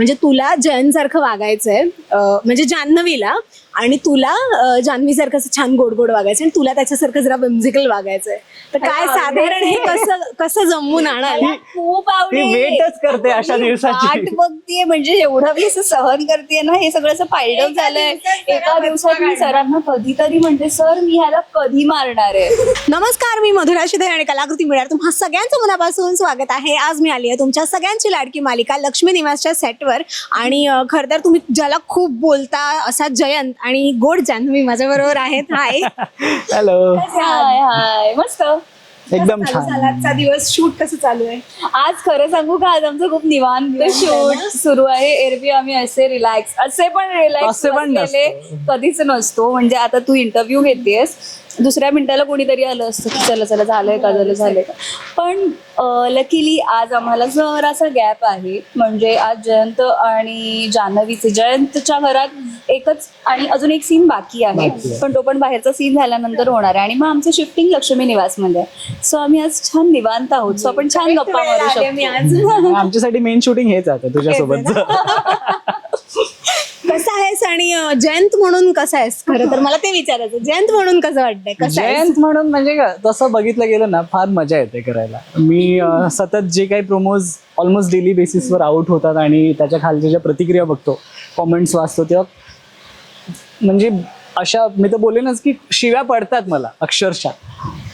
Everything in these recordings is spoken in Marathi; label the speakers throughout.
Speaker 1: म्हणजे तुला जयंतसारखं वागायचंय म्हणजे जान्हवीला आणि तुला अं, जान्हवीसारखं असं छान गोड गोड वागायचं आणि तुला त्याच्यासारखं जरा विम्झिकल वागायचंय. तर काय साधारण हे कसं कसं जमवून आणाल?
Speaker 2: खूप
Speaker 3: वेटच करते अशा दिवसाची.
Speaker 2: वाट बघतीये म्हणजे एवढं मी असं सहन करते ना हे सगळं असं पायडप झालंय. एका दिवसात मी सरांना कधीतरी म्हणते सर मी ह्याला कधी मारणार आहे?
Speaker 1: नमस्कार मी मधुरा शिधे आणि कलाकृती मिळणार. तुम्हा सगळ्यांचं मनापासून स्वागत आहे. आज मी आली आहे तुमच्या सगळ्यांची लाडकी मालिका लक्ष्मी निवासच्या सेटवर आणि अं, खरं तर तुम्ही ज्याला खूप बोलता असा जयंत आणि गोड जान्हवी माझ्याबरोबर आहेत. हाय
Speaker 3: हॅलो
Speaker 2: हाय हाय मस्त.
Speaker 3: एकदम छान.
Speaker 1: झाला आजचा दिवस? शूट कसं चालू आहे?
Speaker 2: आज खरं सांगू का? आज आमचं खूप निवांत शूट सुरू आहे. एरवी आम्ही असे रिलॅक्स असे पण रिलॅक्स
Speaker 3: असे पण
Speaker 2: बसलेले कधीच नसतो. म्हणजे आता तू इंटरव्ह्यू घेतेस दुसऱ्या मिनिटाला कोणीतरी आलं असतं की चला चला झालंय का झालं झालंय का? पण लकीली आज आम्हाला जरासा गॅप आहे. म्हणजे आज जयंत आणि जान्हवीचे जयंतच्या घरात एकच आणि अजून एक सीन बाकी आहे. पण तो पण बाहेरचा सीन झाल्यानंतर होणार आहे. आणि मग आमचं शिफ्टिंग लक्ष्मी निवासमध्ये सो आम्ही आज छान निवांत आहोत. सो आपण छान गप्पा मारू शकतो.
Speaker 3: आमच्यासाठी मेन शूटिंग हेच आहे तुझ्यासोबत
Speaker 1: कसं आहेस आणि अं, जयंत म्हणून कसा आहेस? खरं तर मला ते विचारायचं जयंत म्हणून कसं वाटतंय? कसं
Speaker 3: जयंत म्हणून म्हणजे का, तसं बघितलं गेलं ना फार मजा येते करायला. मी अं, सतत जे काही प्रोमोज ऑलमोस्ट डेली बेसिसवर आउट होतात आणि त्याच्या खालच्या ज्या प्रतिक्रिया बघतो कॉमेंट्स वाचतो तेव्हा म्हणजे अशा मी तर बोलेनच की शिव्या पडतात मला अक्षरशः.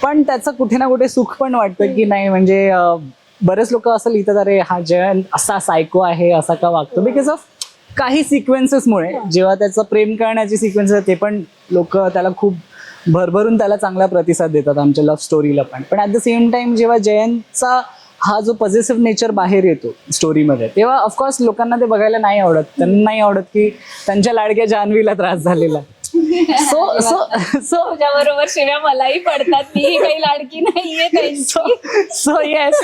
Speaker 3: पण त्याचं कुठे ना कुठे सुख पण वाटतं की नाही म्हणजे अं, बरेच लोक असं लिहितात अरे हा जयंत असा सायको आहे असा का वागतो? बिकॉज ऑफ काही सिक्वेन्सेसमुळे जेव्हा त्याचं प्रेम करण्याची सिक्वेन्स आहे ते पण लोक त्याला खूप भरभरून त्याला चांगला प्रतिसाद देतात आमच्या लव्ह स्टोरीला पण. पण ॲट द सेम टाइम जेव्हा जयंतचा हा जो पॉझिटिव्ह नेचर बाहेर येतो स्टोरीमध्ये तेव्हा ऑफकोर्स लोकांना ते बघायला नाही आवडत. त्यांना नाही आवडत की त्यांच्या लाडक्या जान्हवीला त्रास झालेला. सो सो सो
Speaker 2: बरोबर शिव्या मलाही पडतात मी काही लाडकी नाहीये त्यांची.
Speaker 3: सो येस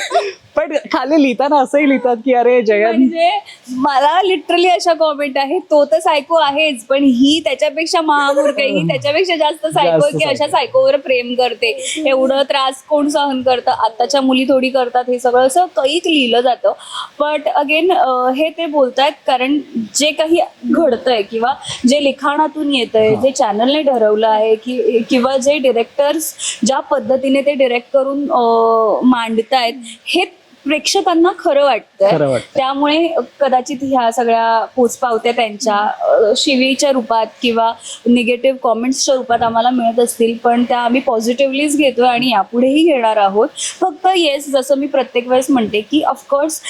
Speaker 3: पण खाली लिहिताना असंही लिहितात की अरे जयंत
Speaker 2: म्हणजे मला लिटरली अशा कॉमेंट आहे तो तर सायको आहेच पण ही त्याच्यापेक्षा महामूर्ख आहे. ही त्याच्यापेक्षा जास्त सायको
Speaker 3: जास्त
Speaker 2: की अशा
Speaker 3: psycho.
Speaker 2: सायकोवर प्रेम करते. एवढं त्रास कोण सहन करतं? आताच्या मुली थोडी करतात हे सगळं. असं कैक लिहिलं जातं. बट अगेन हे ते बोलतायत कारण जे काही घडतंय किंवा जे लिखाणातून येतंय जे चॅनलने ठरवलं आहे की किंवा जे डिरेक्टर्स ज्या पद्धतीने ते डिरेक्ट करून अं, मांडतायत हे प्रेक्षकांना खरं वाटतंय. त्यामुळे कदाचित ह्या सगळ्या पोचपावत्या त्यांच्या अ, शिवीच्या रूपात किंवा निगेटिव्ह कॉमेंट्सच्या रूपात आम्हाला मिळत असतील. पण त्या आम्ही पॉझिटिव्हलीच घेतोय आणि यापुढेही घेणार आहोत. फक्त येस जसं मी प्रत्येक वेळेस म्हणते की ऑफकोर्स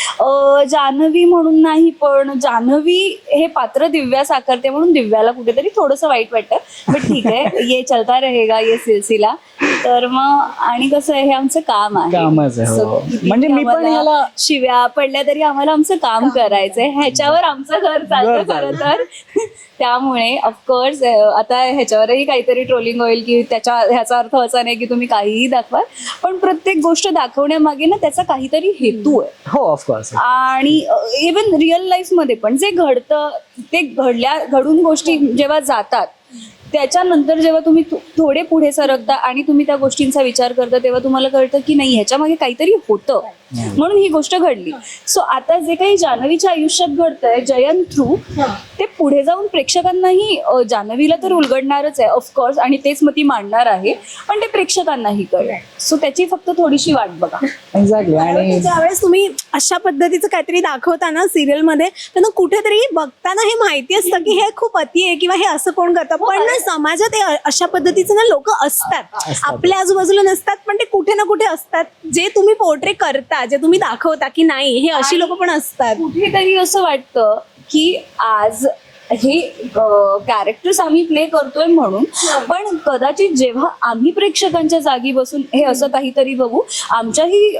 Speaker 2: जान्हवी म्हणून नाही पण जान्हवी हे पात्र दिव्या साकारते म्हणून दिव्याला कुठेतरी थोडंसं वाईट वाटतं. बट ठीक आहे ये चलता रहेगा ये सिलसिला. तर मग आणि कसं आहे हे आमचं काम आहे.
Speaker 3: कामच आहे, हो.
Speaker 2: किती
Speaker 3: म्हणजे मी पण
Speaker 2: आम्हाला शिव्या पडल्या तरी आम्हाला आमचं काम करायचंय. ह्याच्यावर आमचं घर चालतं खरं. तर. त्यामुळे ऑफकोर्स आता ह्याच्यावरही काहीतरी ट्रोलिंग होईल की त्याच्या ह्याचा अर्थ असा नाही की तुम्ही काहीही दाखवा पण प्रत्येक गोष्ट दाखवण्यामागे ना त्याचा काहीतरी हेतू आहे.
Speaker 3: हो ऑफकोर्स
Speaker 2: आणि इवन रिअल लाईफमध्ये पण जे घडतं ते घडल्या घडून गोष्टी जेव्हा जातात त्याच्यानंतर जेव्हा तुम्ही थोडे पुढे सरकता आणि तुम्ही त्या गोष्टींचा विचार करता तेव्हा तुम्हाला कळतं की नाही ह्याच्या मागे काहीतरी होतं. म्हणून ही गोष्ट घडली. सो आता जे काही जान्हवीच्या आयुष्यात घडतंय जयंत थ्रू ते पुढे जाऊन प्रेक्षकांनाही जान्हवीला तर उलगडणारच आहे ऑफकोर्स आणि तेच मग ती मांडणार आहे पण ते प्रेक्षकांनाही कळेल. सो त्याची फक्त थोडीशी वाट बघा.
Speaker 3: एक्झॅक्टली आणि
Speaker 1: ज्यावेळेस तुम्ही अशा पद्धतीचं काहीतरी दाखवता ना सिरियलमध्ये त्यांना कुठेतरी बघताना हे माहिती असतं की हे खूप अति आहे किंवा हे असं कोण करतं. पण ना समाजात हे अशा पद्धतीचं ना लोक असतात.
Speaker 3: असतात.
Speaker 1: आपल्या आजूबाजूला नसतात पण ते कुठे ना कुठे असतात. जे तुम्ही पोर्ट्रे करता जे तुम्ही दाखवता की नाही हे अशी लोक पण असतात.
Speaker 2: कुठेतरी असं वाटतं की आज हे कॅरेक्टर्स आम्ही प्ले करतोय म्हणून. पण कदाचित जेव्हा आम्ही प्रेक्षकांच्या जागी बसून हे असं काहीतरी बघू आमच्याही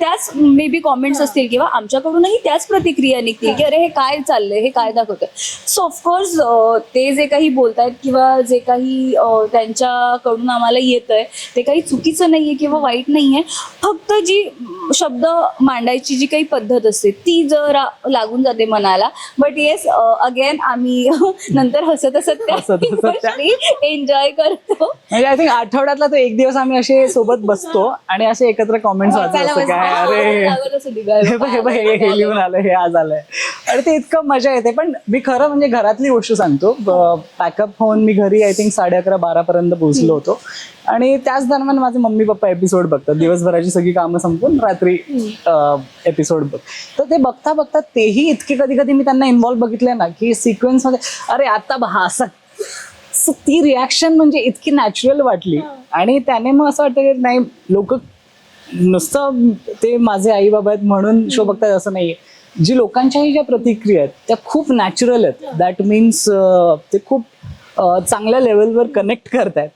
Speaker 2: त्याच मे बी कॉमेंट्स असतील किंवा आमच्याकडूनही त्याच प्रतिक्रिया निघतील की अरे हे काय चाललंय हे काय दाखवतंय. सो ऑफकोर्स ते जे काही बोलतायत किंवा जे काही त्यांच्याकडून आम्हाला येतंय ते काही चुकीचं नाहीये किंवा वाईट नाहीये. फक्त जी शब्द मांडायची जी काही पद्धत असते ती जर लागून जाते मनाला. बट येस अगेन देन आम्ही नंतर हसत हसत एन्जॉय करतो.
Speaker 3: म्हणजे आय थिंक आठवड्यातला तो एक दिवस आम्ही असे सोबत बसतो आणि असे एकत्र कॉमेंट्स हे बघ हे लिहून आलं हे आज आलंय. आणि ते इतकं मजा येते. पण मी खरं म्हणजे घरातली गोष्ट सांगतो. पॅकअप होऊन मी घरी आय थिंक साडे अकरा बारा पर्यंत पोहोचलो होतो. आणि त्याच दरम्यान माझे मम्मी पप्पा एपिसोड बघतात. दिवसभराची सगळी कामं संपून रात्री एपिसोड बघ. तर ते बघता बघता तेही इतके कधी कधी मी त्यांना इन्व्हॉल्व बघितले ना की सिक्वेन्समध्ये. अरे आता बहा असं ती रिॲक्शन म्हणजे इतकी नॅचरल वाटली. आणि त्याने मग असं वाटतं की नाही लोक नुसतं ते माझे आई बाबा आहेत म्हणून शो बघतात असं नाहीये. जी लोकांच्याही ज्या प्रतिक्रिया आहेत त्या खूप नॅचरल आहेत. दॅट मीन्स ते खूप चांगल्या लेवलवर कनेक्ट करतायत.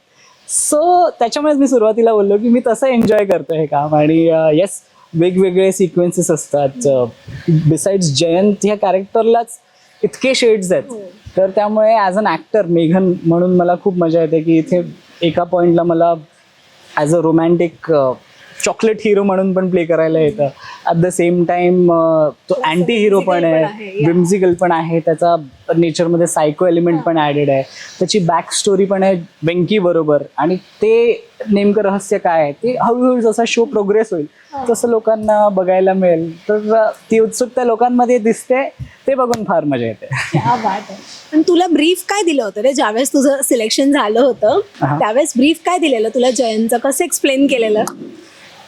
Speaker 3: सो त्याच्यामुळेच मी सुरुवातीला बोललो की मी तसं एन्जॉय करतो हे काम. आणि येस वेगवेगळे सिक्वेन्सेस असतात. बिसाइड्स जयंत ह्या कॅरेक्टरलाच इतके शेड्स आहेत. तर त्यामुळे ॲज अन ॲक्टर मेघन म्हणून मला खूप मजा येते की इथे एका पॉईंटला मला as a romantic chocolate hero म्हणून पण प्ले करायला येतं. ॲट द सेम टाइम तो अँटी हिरो पण आहे. विम्झिकल पण आहे त्याचा नेचरमध्ये सायको एलिमेंट पण ॲडेड आहे. त्याची बॅक स्टोरी पण आहे वेंकी बरोबर. आणि ते नेमकं रहस्य काय आहे? ते हळूहळू जसा शो प्रोग्रेस होईल तसं लोकांना बघायला मिळेल. तर ती उत्सुकता लोकांमध्ये दिसते ते बघून फार मजा येते.
Speaker 1: पण तुला ब्रीफ काय दिलं होतं रे? ज्यावेळेस तुझं सिलेक्शन झालं होतं.
Speaker 3: त्यावेळेस
Speaker 1: ब्रीफ काय दिलेलं? तुला जयंतचं कसं एक्सप्लेन केलेलं?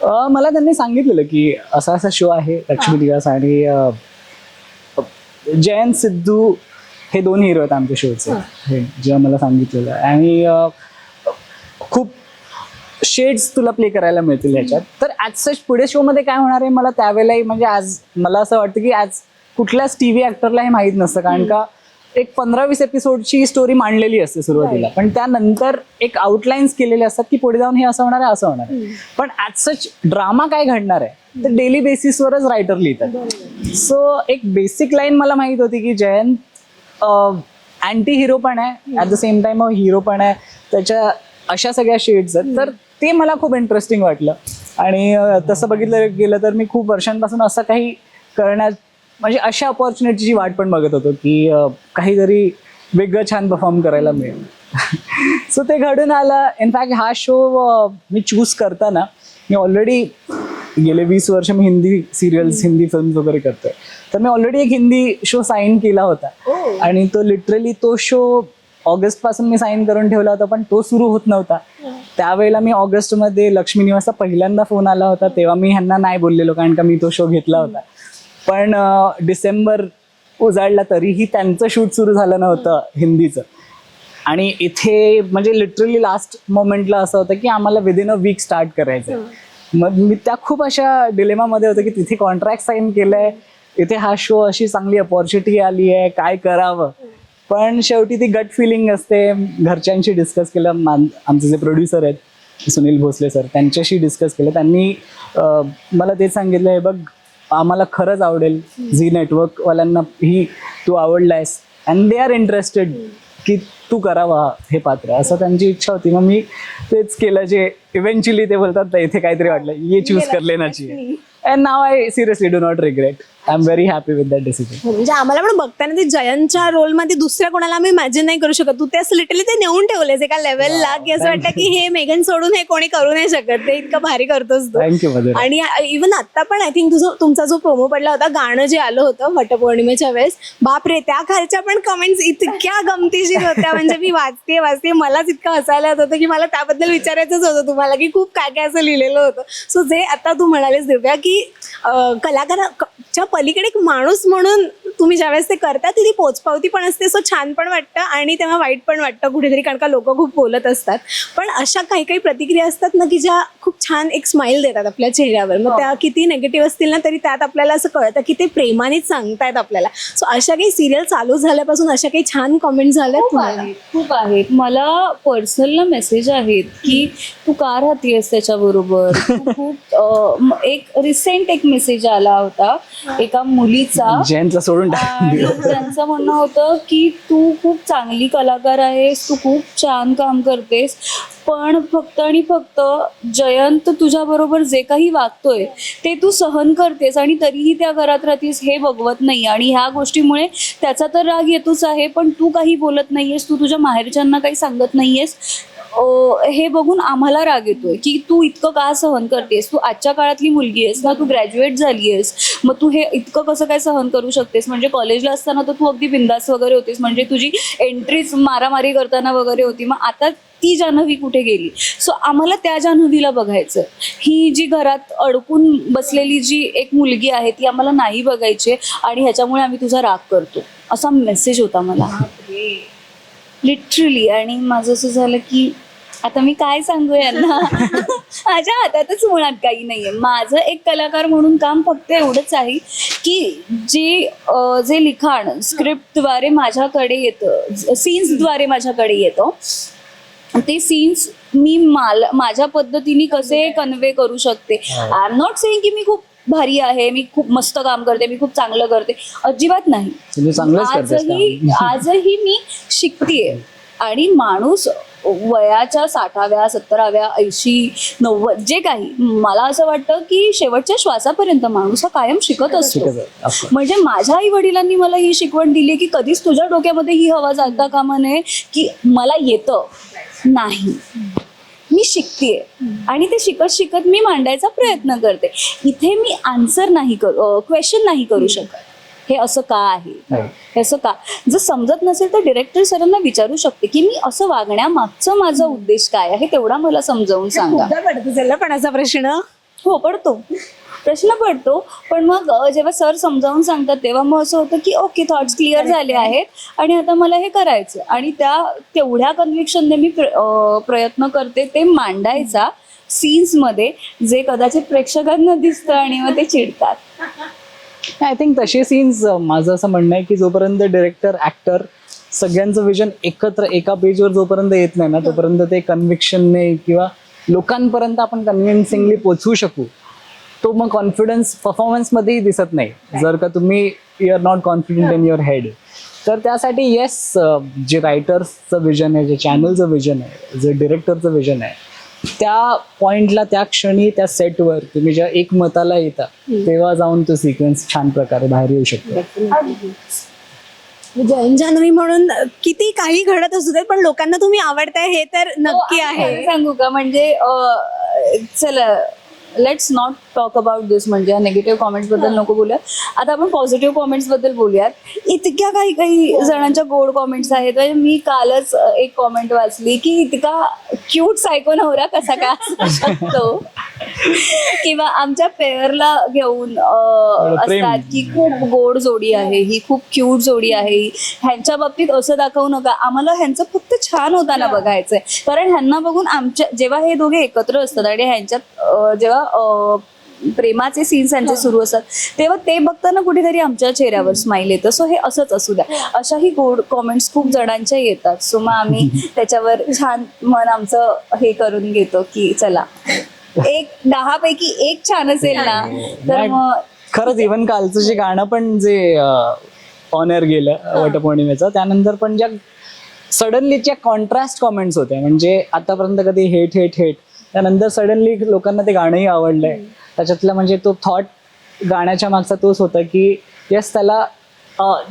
Speaker 3: अं, मला त्यांनी सांगितलेलं की असा असा शो आहे लक्ष्मी दिवस आणि अं, जयंत सिद्धू हे दोन हिरो आहेत आमच्या शोचे हे. जेव्हा मला सांगितलेलं. आणि अं, खूप शेड्स तुला प्ले करायला मिळतील ह्याच्यात तर ॲज सच पुढे शोमध्ये काय होणार आहे? मला त्यावेळेलाही म्हणजे आज मला असं वाटतं की आज कुठल्याच टी व्ही ॲक्टरला हे माहीत नसतं. कारण का एक पंधरा वीस एपिसोडची स्टोरी मांडलेली असते सुरुवातीला. पण त्यानंतर एक आउटलाईन्स केलेले असतात की पुढे जाऊन हे असं होणार आहे असं होणार आहे. पण ॲज सच ड्रामा काय घडणार आहे? तर डेली बेसिसवरच रायटर लिहितात. सो एक बेसिक लाईन मला माहीत होती की जयंत अँटी हिरो पण आहे. At the same time hero पण आहे. त्याच्या अशा सगळ्या शेड्स आहेत. तर ते मला खूप इंटरेस्टिंग वाटलं. आणि तसं बघितलं गेलं तर मी खूप वर्षांपासून असं काही करण्यात म्हणजे अशा ऑपॉर्च्युनिटीची वाट पण बघत होतो की काहीतरी वेगळं छान परफॉर्म करायला मिळेल. सो ते घडून आलं. इनफॅक्ट हा शो मी चूज करताना मी ऑलरेडी गेले वीस वर्ष मी हिंदी सिरियल्स हिंदी फिल्म्स वगैरे करतोय. तर मी ऑलरेडी एक हिंदी शो साईन केला होता. आणि तो लिटरली तो शो ऑगस्टपासून मी साईन करून ठेवला होता पण तो सुरू होत नव्हता. त्यावेळेला मी ऑगस्टमध्ये लक्ष्मी निवासचा पहिल्यांदा फोन आला होता तेव्हा मी ह्यांना नाही बोललेलो कारण का मी तो शो घेतला होता. पण डिसेंबर उजाडला तरीही त्यांचं शूट सुरू झालं नव्हतं हिंदीचं. आणि इथे म्हणजे लिटरली लास्ट मोमेंटला असं होतं की आम्हाला विदिन अ वीक स्टार्ट करायचं मग मी त्या खूप अशा डिलेमामध्ये होतं की तिथे कॉन्ट्रॅक्ट साईन केलंय इथे हा शो अशी चांगली अपॉर्च्युनिटी आली आहे काय करावं? पण शेवटी ती गट फिलिंग असते. घरच्यांशी डिस्कस केलं मान आमचे जे प्रोड्युसर आहेत सुनील भोसले सर त्यांच्याशी डिस्कस केलं. त्यांनी मला तेच सांगितलं हे बघ आम्हाला खरंच आवडेल. झी नेटवर्कवाल्यांना ही तू आवडलायस. अँड दे आर इंटरेस्टेड की तू करावा हे पात्र. असं त्यांची इच्छा होती. मग मी तेच केलं जे इव्हेंच्युअली ते बोलतात ना इथे काहीतरी वाटलं ये चूज कर लेना चाहिए and now I seriously do not regret I am very happy with that decision
Speaker 1: म्हणजे आम्हाला पण बघताना ते जयंतच्या रोलमध्ये दुसऱ्या कोणाला आम्ही इमॅजिन नाही करू शकत. तू ते असं लिटरली ते नेऊन ठेवलेस एका लेवलला की असं वाटतं की हे मेघन सोडून हे कोणी करू नाही शकत. ते इतकं भारी करतोस तू.
Speaker 3: थँक्यू
Speaker 1: आणि इवन आता पण आय थिंक तुझं तुमचा जो प्रोमो पडला होता गाणं जे आलं होतं वटपौर्णिमेच्या वेळेस बापरे त्या खालच्या पण कमेंट्स इतक्या गमतीशीर होत्या. म्हणजे मी वाचते वाचते मलाच इतकं हसायला येत होतं की मला त्याबद्दल विचारायचंच होतं तुम्हाला की खूप काय काय असं लिहिलेलं होतं. सो जे आता तू म्हणालेस दिव्या की अं, कलाकाराच्या पलीकडे एक माणूस म्हणून तुम्ही ज्यावेळेस ते करता तिथे पोचपावती पण असते सो छान पण वाटतं आणि तेव्हा वाईट पण वाटतं कुठेतरी कारण का लोक खूप बोलत असतात. पण अशा काही काही प्रतिक्रिया असतात ना की ज्या खूप छान एक स्माइल देतात आपल्या चेहऱ्यावर. मग त्या किती नेगेटिव्ह असतील ना तरी त्यात आपल्याला असं कळतं की ते प्रेमानेच सांगतायत आपल्याला. सो अशा काही सिरियल चालू झाल्यापासून अशा काही छान कॉमेंट झाल्यात
Speaker 2: खूप
Speaker 1: तुम्हाला?
Speaker 2: आहेत खूप आहेत. मला पर्सनल ना मेसेज आहेत की तू का राहतेस त्याच्याबरोबर? खूप एक रिसेंट एक मेसेज आला होता. एका मुलीचा
Speaker 3: जयंतला सोडून
Speaker 2: आणि त्यांचं म्हणणं होतं की तू खूप चांगली कलाकार आहेस तू खूप छान काम करतेस पण फक्त आणि फक्त जयंत तुझ्या बरोबर जे काही वागतोय ते तू सहन करतेस आणि तरीही त्या घरात राहतीस हे बघवत नाही. आणि ह्या गोष्टीमुळे त्याचा तर राग येतोच आहे पण तू काही बोलत नाहीयेस तू तुझ्या माहेरच्यांना काही सांगत नाहीयेस. हे बघून आम्हाला राग येतोय की तू इतकं का सहन करतेस? तू आजच्या काळातली मुलगी आहेस ना तू ग्रॅज्युएट झाली आहेस. मग तू हे इतकं कसं काय सहन करू शकतेस? म्हणजे कॉलेजला असताना तर तू अगदी बिंदास वगैरे होतीस. म्हणजे तुझी एंट्रीज मारामारी करताना वगैरे होती. मग आता ती जान्हवी कुठे गेली? सो आम्हाला त्या जान्हवीला बघायचं ही जी घरात अडकून बसलेली जी एक मुलगी आहे ती आम्हाला नाही बघायची आहे आणि ह्याच्यामुळे आम्ही तुझा राग करतो. असा मेसेज होता मला. लिटरली आणि माझं असं झालं की आता मी काय सांगू यांना? माझ्या हातातच मुळात काही नाहीये. माझं एक कलाकार म्हणून काम फक्त एवढंच आहे की जे अं, जे लिखाण स्क्रिप्टद्वारे माझ्याकडे येतं सीन्सद्वारे माझ्याकडे येतं ते सीन्स मी माल माझ्या पद्धतीने कसे कन्वे करू शकते? आय एम नॉट सेईंग की मी खूप भारी आहे मी खूप मस्त काम करते मी खूप चांगलं करते. अजिबात नाही. आजही. आजही मी शिकतेय. आणि माणूस वयाच्या साठाव्या सत्तराव्या ऐंशी नव्वद जे काही मला असं वाटतं की शेवटच्या श्वासापर्यंत माणूस हा कायम शिकत असतो. म्हणजे माझ्या आई वडिलांनी मला ही शिकवण दिली की कधीच तुझ्या डोक्यामध्ये ही हवा जाता कामा नये की मला येतं. नाही. मी शिकतेय. आणि ते शिकत शिकत मी मांडायचा प्रयत्न करते. इथे मी आन्सर नाही करू क्वेश्चन नाही करू शकत. हे असं का आहे. हे असं का? जर समजत नसेल तर डिरेक्टर सरांना विचारू शकते की मी असं वागण्यामागचं माझा उद्देश काय आहे तेवढा मला समजावून सांगा.
Speaker 1: पडत प्रश्न.
Speaker 2: हो पडतो. प्रश्न पडतो. पण मग जेव्हा सर समजावून सांगतात तेव्हा मग असं होतं की ओके थॉट्स क्लिअर झाले आहेत आणि आता मला हे करायचं आणि त्या तेवढ्या कन्व्हिक्शनने मी प्र- प्रयत्न करते ते मांडायचा सीन्समध्ये जे कदाचित प्रेक्षकांना दिसतं आणि मग ते चिडतात.
Speaker 3: आय थिंक तसे सीन्स माझं असं म्हणणं आहे की जोपर्यंत डिरेक्टर ऍक्टर सगळ्यांचं विजन एकत्र एका पेजवर जोपर्यंत येत नाही ना तोपर्यंत ते कन्व्हिक्शनने किंवा लोकांपर्यंत आपण कन्व्हिन्सिंगली पोचवू शकू. तो मग कॉन्फिडन्स परफॉर्मन्समध्येही दिसत नाही. जर का तुम्ही you are not confident in your head तर त्यासाठी येस जे रायटर्सचं विजन आहे जे चॅनलचं विजन आहे जे डिरेक्टरचं विजन आहे त्या पॉइंटला त्या क्षणी त्या सेटवर तुम्ही ज्या एक मताला येता तेव्हा जाऊन तो सिक्वेन्स छान प्रकारे बाहेर येऊ शकतो.
Speaker 1: जैन जान्हवी म्हणून किती काही घडत असू दे पण लोकांना तुम्ही आवडताय हे तर नक्की
Speaker 2: हो,
Speaker 1: आहे.
Speaker 2: आणि सांगू का? म्हणजे चला let's not talk about this म्हणजे निगेटिव्ह कॉमेंट्सबद्दल नको बोलूया आता आपण पॉझिटिव्ह कॉमेंट्सबद्दल बोलूयात. इतक्या काही काही जणांच्या गोड कॉमेंट्स आहेत. म्हणजे मी कालच एक कॉमेंट वाचली की इतका क्यूट सायको नवरा कसा काय असू शकतो? किंवा आमच्या पेअरला घेऊन अं,
Speaker 3: प्रेम.
Speaker 2: असतात की खूप गोड जोडी आहे ही खूप क्यूट जोडी आहे. ह्यांच्या बाबतीत असं दाखवू नका. आम्हाला ह्यांचं फक्त छान होताना बघायचंय. कारण ह्यांना बघून आमच्या जेव्हा हे दोघे एकत्र असतात आणि ह्यांच्यात अं, जेव्हा अं, प्रेमाचे सीन्स यांचे सुरू असतात तेव्हा ते बघताना कुठेतरी आमच्या चेहऱ्यावर स्माईल येतं. सो हे असंच असू द्या. अशाही गोड कॉमेंट्स खूप जणांच्या येतात. सो मग आम्ही त्याच्यावर छान मन आमचं हे करून घेतो की चला. एक दहा पैकी एक छान असेल ना. तर मग
Speaker 3: खरंच इव्हन कालचं जे गाणं पण जे ऑनर गेलं वटपौर्णिमेचं त्यानंतर पण ज्या सडनली ज्या कॉन्ट्रास्ट कॉमेंट्स होत्या म्हणजे आतापर्यंत कधी हेट हेट हेट त्यानंतर सडनली लोकांना ते गाणंही आवडलंय. त्याच्यातला म्हणजे तो थॉट गाण्याच्या मागचा तोच होता की येस त्याला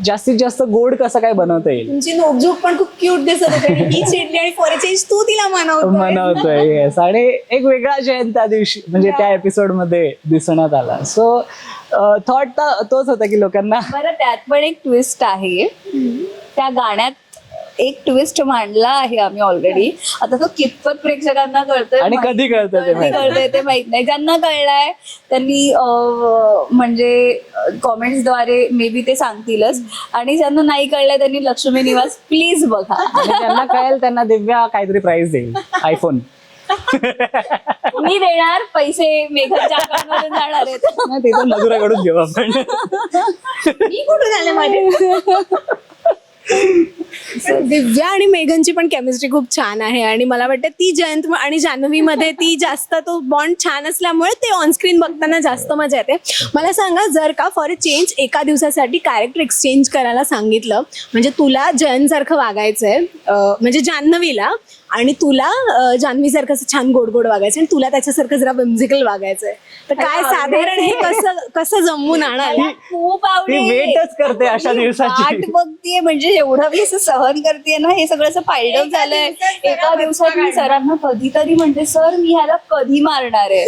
Speaker 3: जास्तीत जास्त गोड कसं काय बनवता येईल?
Speaker 1: तुमची नोकझोक पण खूप क्यूट दिसत होते. आणि ही चिडली आणि फॉर चेंज तू तिला मनवतोय.
Speaker 3: येस आणि एक वेगळा जयंत त्या दिवशी म्हणजे त्या एपिसोडमध्ये दिसण्यात आला. सो थॉट तोच होता की लोकांना
Speaker 2: बरं त्यात पण एक ट्विस्ट आहे. त्या गाण्यात एक ट्विस्ट मांडला आहे आम्ही ऑलरेडी आता तो कितपत प्रेक्षकांना कळतोय
Speaker 3: आणि कधी कळतंय ते
Speaker 2: कधी
Speaker 3: माहीत.
Speaker 2: कळतंय ते माहीत नाही. ज्यांना कळलंय त्यांनी अं, म्हणजे कॉमेंट्सद्वारे मे बी ते सांगतीलच. आणि ज्यांना नाही कळलंय त्यांनी लक्ष्मी निवास प्लीज बघा.
Speaker 3: आणि ज्यांना कळेल त्यांना दिव्या काहीतरी प्राइस देईल. आयफोन
Speaker 2: मी देणार पैसे मेघाच्या account मधून जाणार आहेत.
Speaker 3: नाही ते तर मधुराकडून घेऊ आपण.
Speaker 1: मी कुठून आले माझे? दिव्या आणि मेघनची पण केमिस्ट्री खूप छान आहे आणि मला वाटतं ती जयंत आणि जान्हवी मध्ये ती जास्त तो बॉन्ड छान असल्यामुळे ते ऑनस्क्रीन बघताना जास्त मजा येते. मला सांगा जर का फॉर अ चेंज एका दिवसासाठी कॅरेक्टर एक्सचेंज करायला सांगितलं म्हणजे तुला जयंत सारखं वागायचंय अं, म्हणजे जान्हवीला आणि तुला अं, जान्हवीसारखं असं छान गोड गोड वागायचं आणि तुला त्याच्यासारखं जरा विम्झिकल वागायचंय. तर काय साधारण हे कसं कसं जमवून आणाल
Speaker 2: खूप
Speaker 3: ती
Speaker 2: आवडेल
Speaker 3: वेटच करते अशा दिवसाची.
Speaker 2: वाट बघतीये म्हणजे एवढं मी असं सहन करते ना हे सगळं असं पायडप झालंय. एका दिवसात मी सरांना कधीतरी म्हणते सर मी ह्याला कधी मारणार आहे?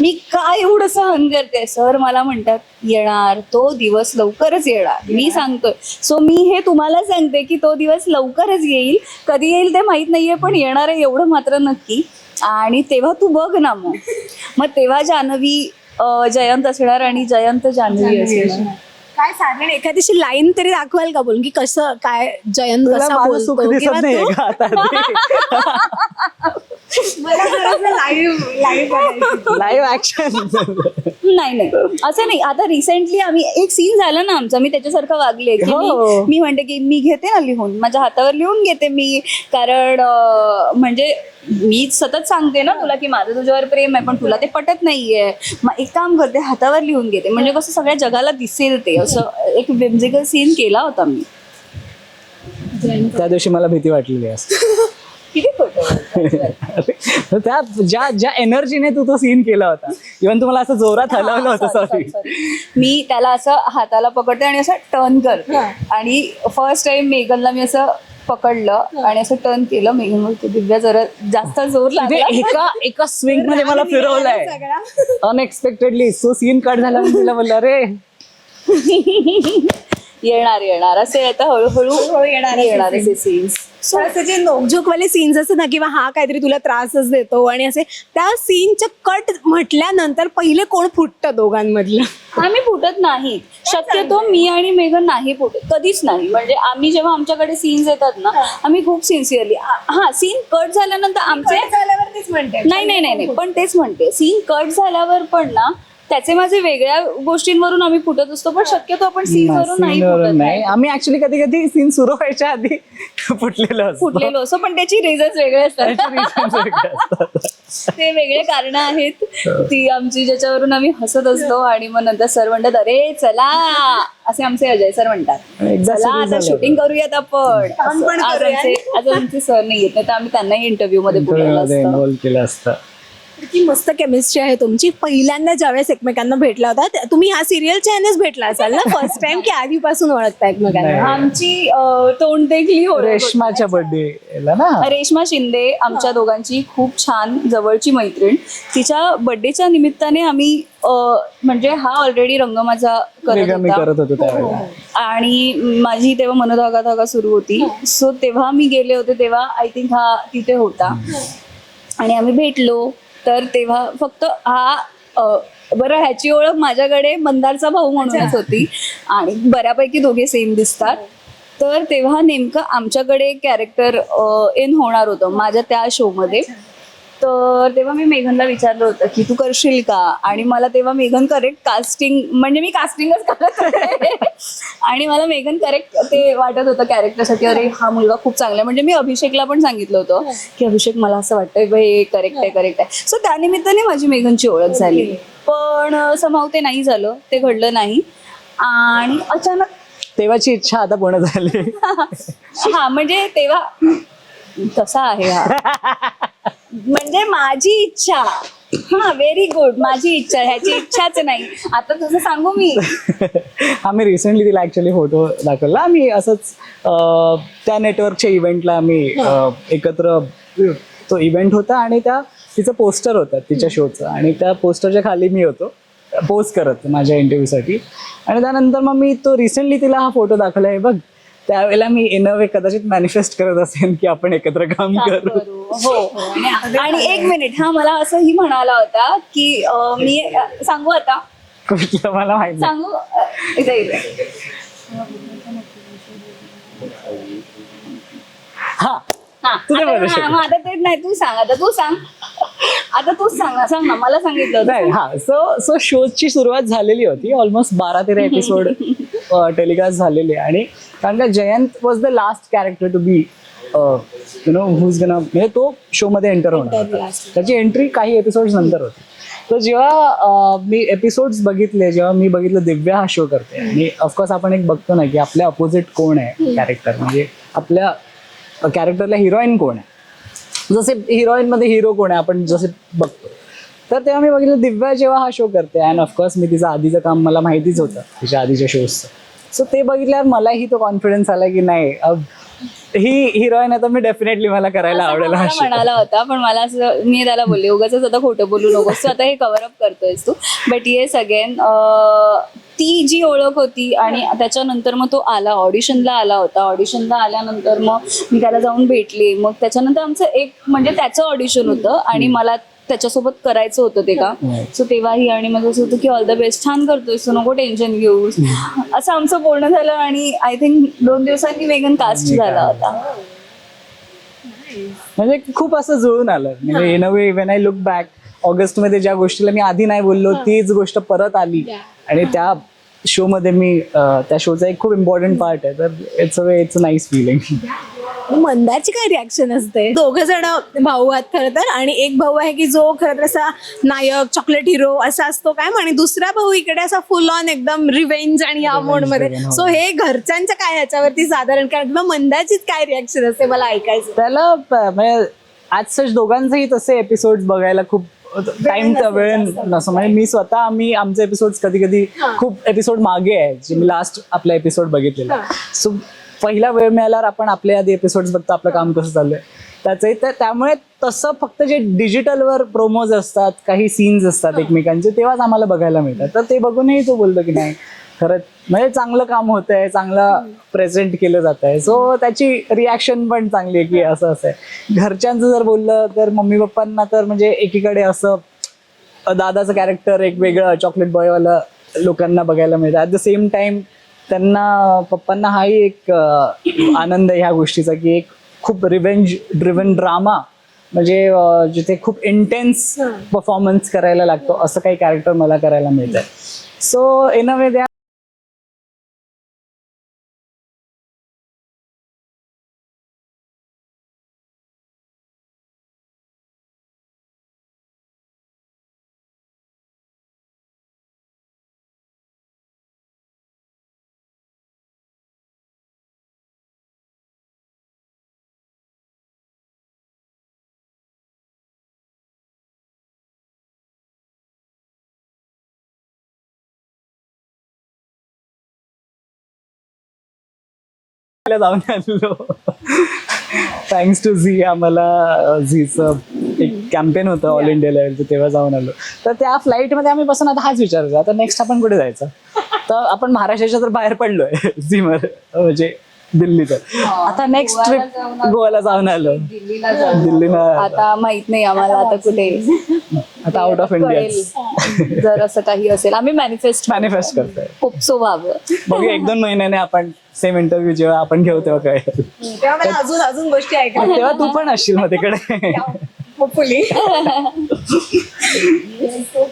Speaker 2: मी काय एवढं सहन करते? सर मला म्हणतात येणार तो दिवस लवकरच येणार. मी सांगतोय. सो मी हे तुम्हाला सांगते की तो दिवस लवकरच येईल. कधी येईल ते माहीत नाहीये पण येणार आहे एवढं मात्र नक्की. आणि तेव्हा तू बघ ना मग. मग तेव्हा जान्हवी अं, जयंत असणार आणि जयंत जान्हवी असणार.
Speaker 1: काय साधारण एखादीशी लाईन तरी दाखवाल का बोलून की कसं काय जयंत
Speaker 3: तुला
Speaker 1: कसा
Speaker 3: माझं सुख
Speaker 1: बोलतो?
Speaker 3: दिसत
Speaker 1: किंवा
Speaker 3: नाहीये
Speaker 1: तो-
Speaker 3: का आता लाईव्ह ऍक्शन
Speaker 2: नाही नाही. असं नाही. आता रिसेंटली आम्ही एक सीन झाला ना आमचा मी त्याच्यासारखं वागले की
Speaker 3: हो.
Speaker 2: मी- मी म्हणते की मी घेते ना लिहून. माझ्या हातावर लिहून घेते मी. कारण अं, म्हणजे मी सतत सांगते ना तुला की माझं तुझ्यावर प्रेम आहे पण तुला ते पटत नाहीये. मग एक काम करते हातावर लिहून घेते. म्हणजे कसं सगळ्या जगाला दिसेल ते. असं एक विम्झिकल सीन केला होता मी.
Speaker 3: त्या दिवशी मला भीती वाटलेली असते.
Speaker 2: किती खोटं
Speaker 3: ज्या ज्या एनर्जीने तू तो सीन केला होता. इव्हन तुम्हाला असं जोरात हलवलं होतं सॉरी.
Speaker 2: मी त्याला असं हाताला पकडते आणि असं टर्न करते. आणि फर्स्ट टाइम मेघनला मी असं पकडलं आणि असं टर्न केलं. मेघन बोलते दिव्या जरा जास्त जोर लागला.
Speaker 3: एका एका स्विंगमध्ये मला फिरवलंय. अनएक्सपेक्टेडली सो सीन कट झाला तिला बोलला रे
Speaker 2: येणार येणार. असे आता हळूहळू
Speaker 1: येणार
Speaker 2: येणार असे सीन्स
Speaker 1: असे जे सीन्स असतात ना किंवा हा काहीतरी तुला त्रासच देतो आणि असे त्या सीनचं कट म्हटल्यानंतर पहिले कोण फुटतं दोघांमधलं?
Speaker 2: आम्ही फुटत नाही. शक्यतो मी आणि मेघन नाही फुटत. कधीच नाही. म्हणजे आम्ही जेव्हा आमच्याकडे सीन्स येतात ना आम्ही खूप सिन्सिअरली हा सीन कट झाल्यानंतर आमचे
Speaker 1: झाल्यावरतीच म्हणते.
Speaker 2: नाही नाही नाही नाही. पण तेच म्हणते. सीन कट झाल्यावर पण ना त्याचे माझे वेगळ्या गोष्टींवरून आम्ही फुटत असतो पण शक्यतो आपण सीन वरून नाही फुटत
Speaker 3: नाही. आम्ही ऍक्च्युली कधी कधी सीन सुरू व्हायच्या आधी फुटलेलो असतो.
Speaker 2: फुटलेलो असतो पण त्याची रिझन्स वेगळे असतात. ते वेगळे कारण आहेत. ती आमची ज्याच्यावरून आम्ही हसत असतो आणि मग नंतर सर म्हणतात अरे चला. असे आमचे अजय सर म्हणतात. चला आता. शूटिंग करूयात आपण. आज. आमचे सर नाही येत नाही तर आम्ही त्यांनाही इंटरव्ह्यू मध्ये बोलवलं
Speaker 3: मध्ये
Speaker 2: असतं.
Speaker 3: इन्व्हॉल्व केलं असतं.
Speaker 1: किती मस्त केमिस्ट्री आहे तुमची. पहिल्यांदा ज्यावेळेस एकमेकांना भेटला होता तुम्ही ह्या सिरियलच्या यानेच भेटला असाल ना? फर्स्ट टाइम की आधीपासून ओळखता एकमेकांना?
Speaker 3: नाही.
Speaker 2: आमची अं, तोंड देखील ओळख होती.
Speaker 3: रेशमाच्या बर्थडे ना?
Speaker 2: रेश्मा शिंदे आमच्या दोघांची खूप छान जवळची मैत्रीण. तिच्या बर्थडेच्या निमित्ताने आम्ही अं, म्हणजे हा ऑलरेडी रंग माझा करत
Speaker 3: वेगळं मी
Speaker 2: होता
Speaker 3: करत होतो त्यावेळेला.
Speaker 2: आणि माझी तेव्हा मनोधागा धागा सुरू होती. सो तेव्हा मी गेले होते तेव्हा आय थिंक हा तिथे होता. आणि आम्ही भेटलो. तर तेव्हा फक्त हा अ, बरं ह्याची ओळख माझ्याकडे मंदारचा भाऊ म्हणूनच होती. आणि बऱ्यापैकी दोघे सेम दिसतात. तर तेव्हा नेमकं आमच्याकडे कॅरेक्टर इन होणार होतं माझ्या त्या शोमध्ये तर तेव्हा मी मेघनला विचारलं होतं की तू करशील का? आणि मला तेव्हा मेघन करेक्ट कास्टिंग म्हणजे मी कास्टिंगच करत आणि मला मेघन करेक्ट ते वाटत होतं कॅरेक्टरसाठी अरे हा मुलगा खूप चांगला आहे. म्हणजे मी अभिषेकला पण सांगितलं होतं की अभिषेक मला असं वाटतंय हे करेक्ट आहे करेक्ट आहे. सो त्यानिमित्ताने माझी मेघनची ओळख झाली. पण समाव ते नाही झालं. ते घडलं नाही. आणि अचानक
Speaker 3: तेव्हाची इच्छा आता पूर्ण झाली.
Speaker 2: हा म्हणजे तेव्हा तसा आहे हा. म्हणजे माझी इच्छा. हा व्हेरी गुड माझी इच्छा ह्याची इच्छाच नाही. आता तुझं सांगू मी.
Speaker 3: आम्ही रिसेंटली तिला ऍक्च्युली फोटो दाखवला. आम्ही असंच अं, त्या नेटवर्कच्या इव्हेंटला आम्ही अं, एकत्र तो इव्हेंट होता आणि त्या तिचं पोस्टर होतं तिच्या शोचं आणि त्या पोस्टरच्या खाली मी होतो. पोस्ट करत माझ्या इंटरव्ह्यूसाठी आणि त्यानंतर मग मी तो रिसेंटली तिला हा फोटो दाखवला. आहे बघ त्यावेळेला मी इन वे कदाचित मॅनिफेस्ट करत असेन की आपण एकत्र काम करू.
Speaker 2: करू. हो आणि एक मिनिट हा मला असंही म्हणाला होता की अं, मी सांगू आता?
Speaker 3: कुठलं मला माहीत नाही.
Speaker 2: सांगू? इथे
Speaker 3: हा.
Speaker 2: हा. आता-
Speaker 3: बोलू शकते.
Speaker 2: हा, मग आता ते नाही तू सांग आता तू सांग. आता तूच सांग ना, सांग ना मला सांगितलं होतं.
Speaker 3: नाही हा. सो सो शोची सुरुवात झालेली होती. ऑलमोस्ट बारा तेरा एपिसोड टेलिकास्ट झालेले आणि कारण का Jayant was the last character to be you know who's gone म्हणजे तो शोमध्ये एंटर होणार होता. त्याची एंट्री काही एपिसोड नंतर होती. तर जेव्हा अं, मी एपिसोड्स बघितले जेव्हा मी बघितलं दिव्या हा शो करते आणि ऑफकोर्स आपण एक बघतो ना की आपल्या अपोजिट कोण आहे कॅरेक्टर म्हणजे आपल्या कॅरेक्टरला हिरोईन कोण आहे? जसे हिरोईन मध्ये हिरो कोण आहे आपण जसे बघतो. तर तेव्हा मी बघितलं दिव्या जेव्हा हा शो करते अँड ऑफकोर्स मी तिचं आधीचं काम मला माहितीच होतं तिच्या आधीच्या शोजचं सो ते बघितल्यावर मलाही तो कॉन्फिडन्स आला की नाही ही हिरोईन आहे तर मी डेफिनेटली मला करायला आवडेल हा.
Speaker 2: म्हणाला होता पण मला असं मी त्याला बोलले उगाच आता खोटं बोलू नकोस तू आता हे कव्हर अप करतोयस तू. बट येस अगेन ती जी ओळख होती आणि त्याच्यानंतर मग तो आला ऑडिशनला आला होता. ऑडिशनला आल्यानंतर मग मी त्याला जाऊन भेटले. मग त्याच्यानंतर आमचं एक म्हणजे त्याचं ऑडिशन होतं आणि मला त्याच्यासोबत करायचं होतं ते
Speaker 3: हम्म.
Speaker 2: सो तेव्हाही आणि माझं असं होतं की ऑल द बेस्ट छान करतोय सो नको टेन्शन घेऊ असं आमचं बोलणं झालं आणि आय थिंक दोन दिवसांनी वेगन कास्ट झाला होता.
Speaker 3: म्हणजे खूप असं जुळून आलं. म्हणजे in a way when I look back ऑगस्टमध्ये ज्या गोष्टीला मी आधी नाही बोललो तीच गोष्ट परत आली. आणि त्या शो मध्ये मी त्या शोचा एक खूप इम्पॉर्टंट पार्ट आहे. तर it's a way it's a nice feeling
Speaker 1: मंदाची काय रिॲक्शन असते? दोघ जण भाऊ आहेत खरं तर आणि एक भाऊ आहे की जो खरं तर असा नायक चॉकलेट हिरो असा असतो काय आणि दुसरा भाऊ इकडे असा फुल ऑन एकदम रिवेंज आणि या मोडमध्ये.
Speaker 3: driven, हो.
Speaker 1: सो हे घरच्यांचं काय ह्याच्यावरती साधारण कारण किंवा मंदाचीच काय रिॲक्शन असते मला ऐकायचं?
Speaker 3: त्याला म्हणजे आज सच दोघांचेही तसे एपिसोड बघायला खूप टाइम वेळ नसतो. म्हणजे मी स्वतः आम्ही आमचे एपिसोड कधी कधी खूप एपिसोड मागे आहे जे मी लास्ट आपला एपिसोड बघितलेला. सो पहिला वेळ मिळाल्यावर आपण आपल्या आधी एपिसोड बघतो आपलं काम कसं चाललंय. त्याचंही तर त्यामुळे तसं फक्त जे डिजिटलवर प्रोमोज असतात काही सीन्स असतात एकमेकांचे तेव्हाच आम्हाला बघायला मिळतात. तर ते बघूनही तो बोलतो की नाही खरंच म्हणजे चांगलं काम होत आहे चांगलं प्रेझेंट केलं जात आहे सो त्याची रिॲक्शन पण चांगली आहे की असं असं आहे. घरच्यांचं जर बोललं तर मम्मी पप्पांना तर म्हणजे एकीकडे असं दादाचं कॅरेक्टर एक वेगळं चॉकलेट बॉयवाला लोकांना बघायला मिळतं. ॲट द सेम टाइम त्यांना पप्पांना हाही एक आनंद आहे ह्या गोष्टीचा की एक खूप रिव्हेंज ड्रिव्हन ड्रामा म्हणजे जिथे खूप इंटेन्स परफॉर्मन्स करायला लागतो असं काही कॅरेक्टर मला करायला मिळतंय. सो इन अ वे जाऊन आलो थँक्स टू झी आम्हाला झीचं एक कॅम्पेन होतं ऑल इंडिया लेवलचं तेव्हा जाऊन आलो. तर त्या फ्लाईटमध्ये आम्ही बसून आता हाच विचार करतो आता नेक्स्ट आपण कुठे जायचं? तर आपण महाराष्ट्राच्या तर बाहेर पडलोय. झीमध्ये म्हणजे दिल्लीचं आता नेक्स्ट ट्रिप
Speaker 2: जाऊन आलो.
Speaker 3: गोव्याला जाऊन आलो.
Speaker 2: दिल्लीला जाऊ
Speaker 3: दिल्लीला
Speaker 2: आता माहीत नाही आम्हाला आता कुठे.
Speaker 3: आता आउट ऑफ इंडिया
Speaker 2: कळेल. जर असं काही असेल. आम्ही मॅनिफेस्ट
Speaker 3: मॅनिफेस्ट करतोय.
Speaker 2: खूप सो व्हावं
Speaker 3: बघू एक दोन महिन्याने आपण सेम इंटरव्ह्यू जेव्हा आपण घेऊ तेव्हा कळेल.
Speaker 1: तेव्हा मला अजून अजून गोष्टी ऐकायला
Speaker 3: तेव्हा तू पण असशील मग तिकडे.
Speaker 1: होपफुली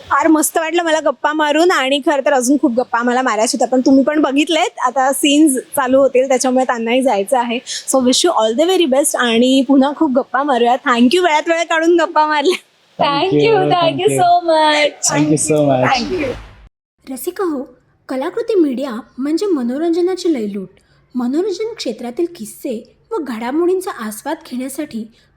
Speaker 1: फार मस्त वाटलं मला गप्पा मारून आणि खरं तर अजून खूप गप्पा मला मारायच्या होत्या. पण तुम्ही पण बघितलेत. आता सीन्स चालू होतील त्याच्यामुळे त्यांनाही जायचं आहे. So wish you all the very best आणि पुन्हा खूप गप्पा मारूया. थँक्यू वेळात वेळ काढून गप्पा मारल्या.
Speaker 2: Thank you thank you so much
Speaker 3: thank you so much
Speaker 2: thank you
Speaker 4: Rasika हो कलाकृती मीडिया म्हणजे मनोरंजनाची लयलूट. मनोरंजन क्षेत्रातील किस्से व घडामोडींचा आस्वाद घेण्यासाठी